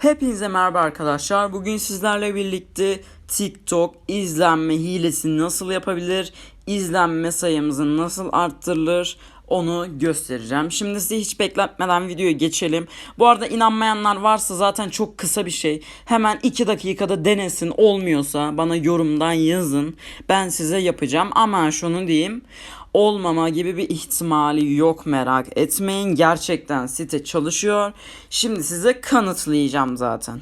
Hepinize merhaba arkadaşlar. Bugün sizlerle birlikte TikTok izlenme hilesi nasıl yapabilir, izlenme sayımızı nasıl arttırılır onu göstereceğim. Şimdi size hiç bekletmeden videoya geçelim. Bu arada inanmayanlar varsa zaten çok kısa bir şey. Hemen 2 dakikada denesin. Olmuyorsa bana yorumdan yazın. Ben size yapacağım ama şunu diyeyim olmama gibi bir ihtimali yok merak etmeyin. Gerçekten site çalışıyor. Şimdi size kanıtlayacağım zaten.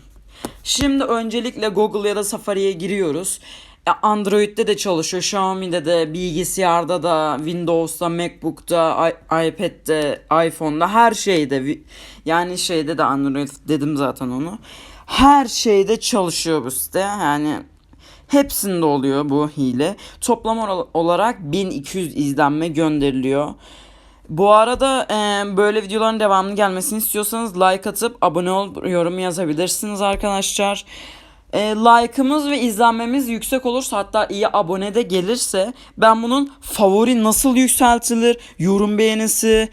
Şimdi öncelikle Google ya da Safari'ye giriyoruz. E, Android'de de çalışıyor, Xiaomi'de de, bilgisayarda da, Windows'ta, MacBook'ta, iPad'de, iPhone'da, her şeyde. Yani şeyde de Android dedim zaten onu. Her şeyde çalışıyor bu site. Yani Hepsinde oluyor bu hile. Toplam ol- olarak 1200 izlenme gönderiliyor. Bu arada e, böyle videoların devamlı gelmesini istiyorsanız like atıp abone ol yorum yazabilirsiniz arkadaşlar. E, like'ımız ve izlenmemiz yüksek olursa hatta iyi abone de gelirse ben bunun favori nasıl yükseltilir, yorum beğenisi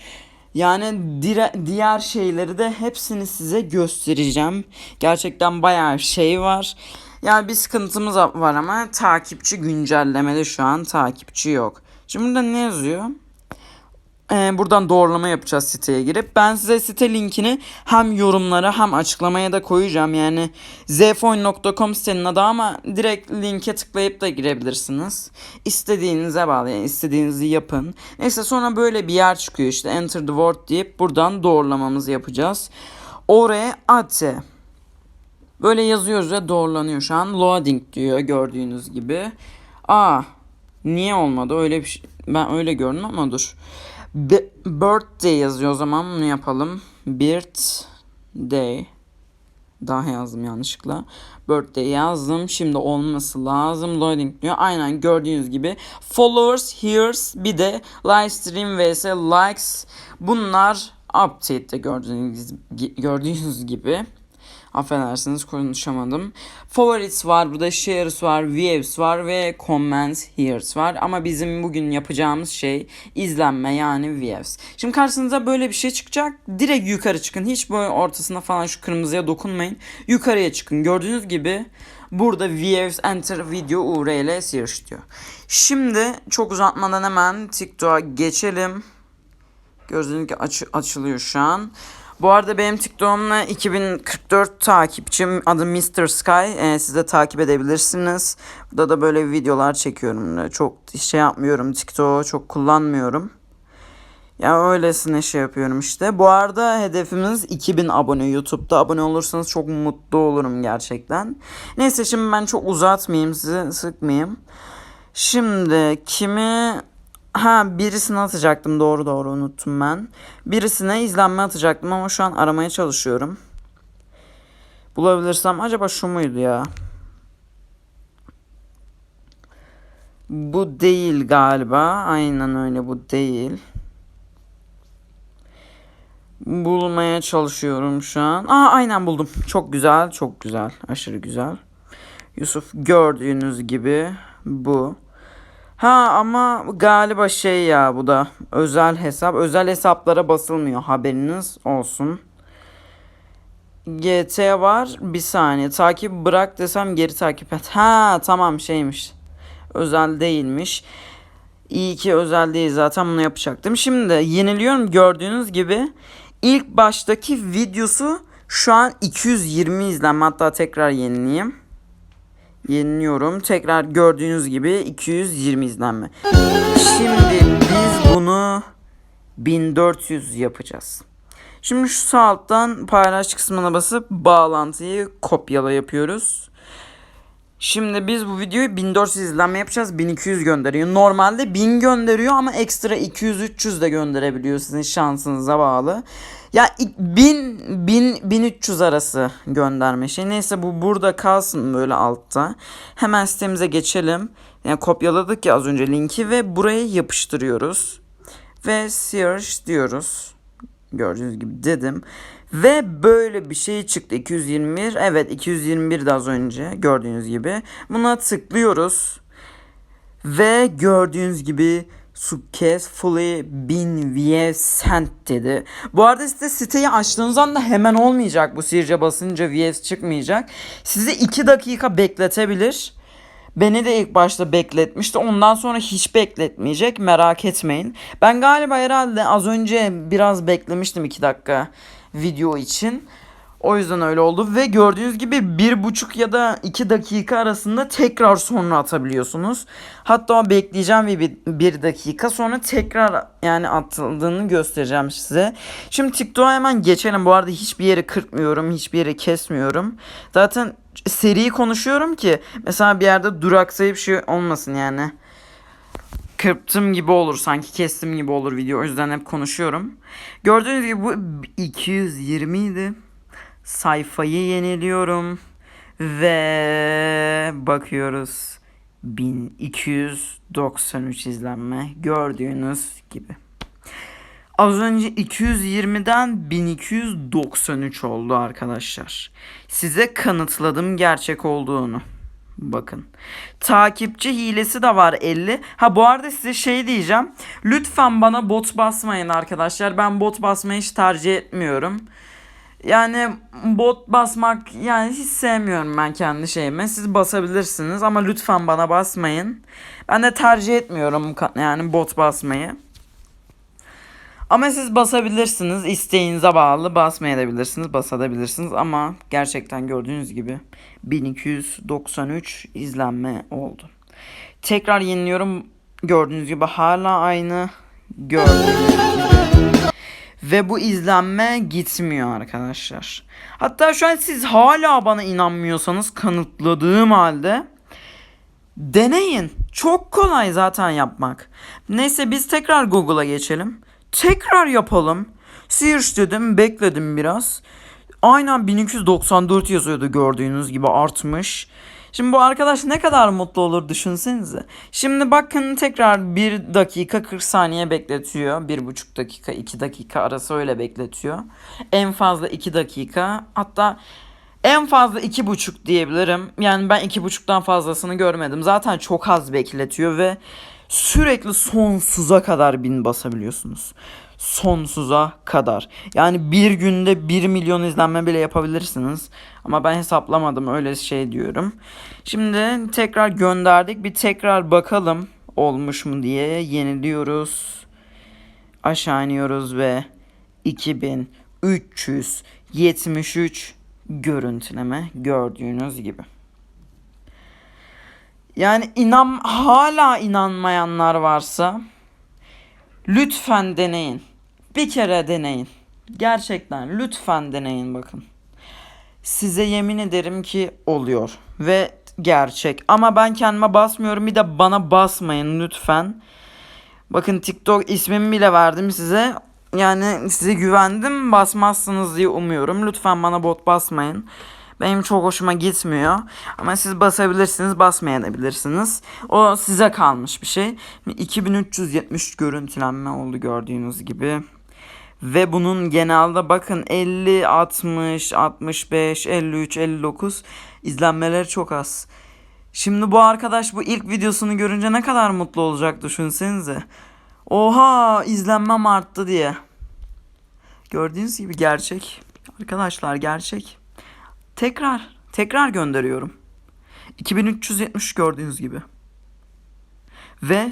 yani dire- diğer şeyleri de hepsini size göstereceğim. Gerçekten bayağı şey var. Yani bir sıkıntımız var ama takipçi güncellemede şu an takipçi yok. Şimdi burada ne yazıyor? Ee, buradan doğrulama yapacağız siteye girip. Ben size site linkini hem yorumlara hem açıklamaya da koyacağım. Yani zfoin.com sitenin adı ama direkt linke tıklayıp da girebilirsiniz. İstediğinize bağlı yani istediğinizi yapın. Neyse sonra böyle bir yer çıkıyor işte enter the word deyip buradan doğrulamamızı yapacağız. Oraya ate. Böyle yazıyoruz ve doğrulanıyor şu an. Loading diyor gördüğünüz gibi. Aa niye olmadı öyle bir şey. Ben öyle gördüm ama dur. Be- birthday yazıyor o zaman bunu yapalım. Birthday. Daha yazdım yanlışlıkla. Birthday yazdım. Şimdi olması lazım. Loading diyor. Aynen gördüğünüz gibi. Followers, here's bir de livestream vs likes. Bunlar update'te gördüğünüz, gördüğünüz gibi. Affedersiniz konuşamadım. Favorites var, burada shares var, views var ve comments here's var. Ama bizim bugün yapacağımız şey izlenme yani views. Şimdi karşınıza böyle bir şey çıkacak. Direkt yukarı çıkın. Hiç böyle ortasına falan şu kırmızıya dokunmayın. Yukarıya çıkın. Gördüğünüz gibi burada views enter video url search diyor. Şimdi çok uzatmadan hemen TikTok'a geçelim. Gördüğünüz gibi aç- açılıyor şu an. Bu arada benim TikTok'umla 2044 takipçim adı Mr. Sky. Ee, siz de takip edebilirsiniz. Burada da böyle videolar çekiyorum. Çok şey yapmıyorum TikTok'u çok kullanmıyorum. Ya öylesine şey yapıyorum işte. Bu arada hedefimiz 2000 abone YouTube'da. Abone olursanız çok mutlu olurum gerçekten. Neyse şimdi ben çok uzatmayayım sizi sıkmayayım. Şimdi kimi Ha birisini atacaktım doğru doğru unuttum ben. Birisine izlenme atacaktım ama şu an aramaya çalışıyorum. Bulabilirsem acaba şu muydu ya? Bu değil galiba. Aynen öyle bu değil. Bulmaya çalışıyorum şu an. Aa aynen buldum. Çok güzel, çok güzel. Aşırı güzel. Yusuf gördüğünüz gibi bu. Ha ama galiba şey ya bu da özel hesap. Özel hesaplara basılmıyor haberiniz olsun. GT var bir saniye takip bırak desem geri takip et. Ha tamam şeymiş. Özel değilmiş. İyi ki özel değil zaten bunu yapacaktım. Şimdi yeniliyorum gördüğünüz gibi. ilk baştaki videosu şu an 220 izlenme hatta tekrar yenileyim. Yeniliyorum. Tekrar gördüğünüz gibi 220 izlenme. Şimdi biz bunu 1400 yapacağız. Şimdi şu sağ alttan paylaş kısmına basıp bağlantıyı kopyala yapıyoruz. Şimdi biz bu videoyu 1400 izlenme yapacağız. 1200 gönderiyor. Normalde 1000 gönderiyor ama ekstra 200-300 de gönderebiliyor sizin şansınıza bağlı. Ya 1000 1000 1300 arası gönderme şey. Neyse bu burada kalsın böyle altta. Hemen sitemize geçelim. Yani kopyaladık ya az önce linki ve buraya yapıştırıyoruz. Ve search diyoruz. Gördüğünüz gibi dedim. Ve böyle bir şey çıktı 221. Evet 221 de az önce gördüğünüz gibi. Buna tıklıyoruz. Ve gördüğünüz gibi successfully been via sent dedi. Bu arada size siteyi açtığınız anda hemen olmayacak bu sihirce basınca VS çıkmayacak. Sizi 2 dakika bekletebilir. Beni de ilk başta bekletmişti. Ondan sonra hiç bekletmeyecek. Merak etmeyin. Ben galiba herhalde az önce biraz beklemiştim 2 dakika video için. O yüzden öyle oldu ve gördüğünüz gibi bir buçuk ya da iki dakika arasında tekrar sonra atabiliyorsunuz. Hatta bekleyeceğim ve bir, bir dakika sonra tekrar yani atıldığını göstereceğim size. Şimdi TikTok'a hemen geçelim. Bu arada hiçbir yeri kırpmıyorum, hiçbir yeri kesmiyorum. Zaten seri konuşuyorum ki mesela bir yerde duraksayıp şey olmasın yani. Kırptım gibi olur sanki kestim gibi olur video o yüzden hep konuşuyorum. Gördüğünüz gibi bu 220 idi sayfayı yeniliyorum ve bakıyoruz 1293 izlenme gördüğünüz gibi. Az önce 220'den 1293 oldu arkadaşlar. Size kanıtladım gerçek olduğunu. Bakın. Takipçi hilesi de var 50. Ha bu arada size şey diyeceğim. Lütfen bana bot basmayın arkadaşlar. Ben bot basmayı hiç tercih etmiyorum. Yani bot basmak yani hiç sevmiyorum ben kendi şeyime. Siz basabilirsiniz ama lütfen bana basmayın. Ben de tercih etmiyorum yani bot basmayı. Ama siz basabilirsiniz. isteğinize bağlı. Basmayabilirsiniz, basabilirsiniz ama gerçekten gördüğünüz gibi 1293 izlenme oldu. Tekrar yeniliyorum. Gördüğünüz gibi hala aynı. Gördüğünüz. Ve bu izlenme gitmiyor arkadaşlar. Hatta şu an siz hala bana inanmıyorsanız kanıtladığım halde deneyin. Çok kolay zaten yapmak. Neyse biz tekrar Google'a geçelim. Tekrar yapalım. Search dedim bekledim biraz. Aynen 1294 yazıyordu gördüğünüz gibi artmış. Şimdi bu arkadaş ne kadar mutlu olur düşünsenize. Şimdi bakın tekrar 1 dakika 40 saniye bekletiyor. 1,5 dakika 2 dakika arası öyle bekletiyor. En fazla 2 dakika hatta en fazla 2,5 diyebilirim. Yani ben 2,5'tan fazlasını görmedim. Zaten çok az bekletiyor ve sürekli sonsuza kadar bin basabiliyorsunuz. Sonsuza kadar. Yani bir günde 1 milyon izlenme bile yapabilirsiniz. Ama ben hesaplamadım öyle şey diyorum. Şimdi tekrar gönderdik. Bir tekrar bakalım olmuş mu diye yeniliyoruz. Aşağı iniyoruz ve 2373 görüntüleme gördüğünüz gibi. Yani inan hala inanmayanlar varsa lütfen deneyin. Bir kere deneyin. Gerçekten lütfen deneyin bakın. Size yemin ederim ki oluyor ve gerçek. Ama ben kendime basmıyorum. Bir de bana basmayın lütfen. Bakın TikTok ismimi bile verdim size. Yani size güvendim basmazsınız diye umuyorum. Lütfen bana bot basmayın. Benim çok hoşuma gitmiyor. Ama siz basabilirsiniz, basmayabilirsiniz. O size kalmış bir şey. 2370 görüntülenme oldu gördüğünüz gibi. Ve bunun genelde bakın 50, 60, 65, 53, 59 izlenmeleri çok az. Şimdi bu arkadaş bu ilk videosunu görünce ne kadar mutlu olacak düşünsenize. Oha izlenmem arttı diye. Gördüğünüz gibi gerçek. Arkadaşlar gerçek. Tekrar, tekrar gönderiyorum. 2370 gördüğünüz gibi. Ve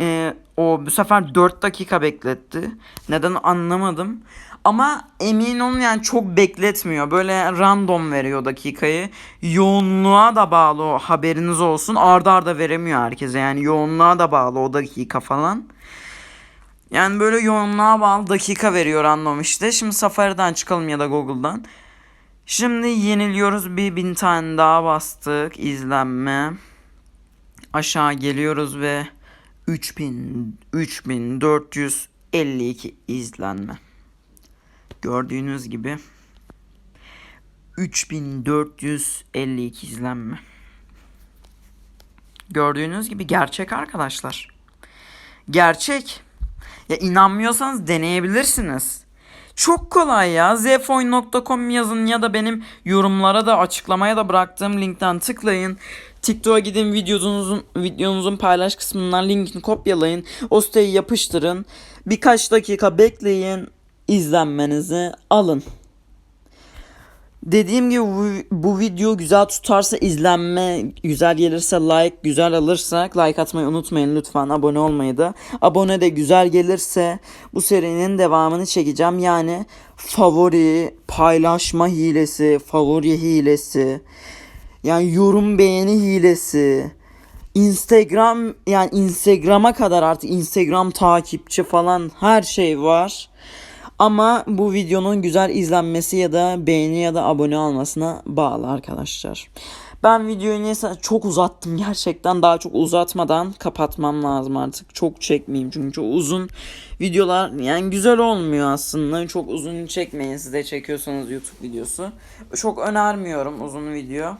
e, o bu sefer 4 dakika bekletti. Neden anlamadım. Ama emin olun yani çok bekletmiyor. Böyle random veriyor dakikayı. Yoğunluğa da bağlı haberiniz olsun. Arda arda veremiyor herkese. Yani yoğunluğa da bağlı o dakika falan. Yani böyle yoğunluğa bağlı dakika veriyor random işte. Şimdi Safari'den çıkalım ya da Google'dan. Şimdi yeniliyoruz bir bin tane daha bastık izlenme. Aşağı geliyoruz ve 3000 3452 izlenme. Gördüğünüz gibi 3452 izlenme. Gördüğünüz gibi gerçek arkadaşlar. Gerçek. Ya inanmıyorsanız deneyebilirsiniz. Çok kolay ya. zfoin.com yazın ya da benim yorumlara da açıklamaya da bıraktığım linkten tıklayın. TikTok'a gidin videonuzun videonuzun paylaş kısmından linkini kopyalayın. O siteyi yapıştırın. Birkaç dakika bekleyin. izlenmenizi alın. Dediğim gibi bu, bu video güzel tutarsa izlenme, güzel gelirse like, güzel alırsak like atmayı unutmayın lütfen. Abone olmayı da. Abone de güzel gelirse bu serinin devamını çekeceğim. Yani favori, paylaşma hilesi, favori hilesi, yani yorum beğeni hilesi. Instagram yani Instagram'a kadar artık Instagram takipçi falan her şey var. Ama bu videonun güzel izlenmesi ya da beğeni ya da abone olmasına bağlı arkadaşlar. Ben videoyu neyse çok uzattım gerçekten. Daha çok uzatmadan kapatmam lazım artık. Çok çekmeyeyim çünkü uzun videolar yani güzel olmuyor aslında. Çok uzun çekmeyin siz de çekiyorsanız YouTube videosu. Çok önermiyorum uzun video.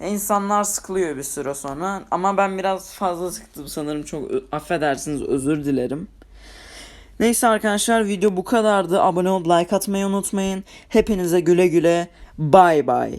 İnsanlar sıkılıyor bir süre sonra ama ben biraz fazla sıktım sanırım çok affedersiniz özür dilerim. Neyse arkadaşlar video bu kadardı. Abone olup like atmayı unutmayın. Hepinize güle güle. Bay bay.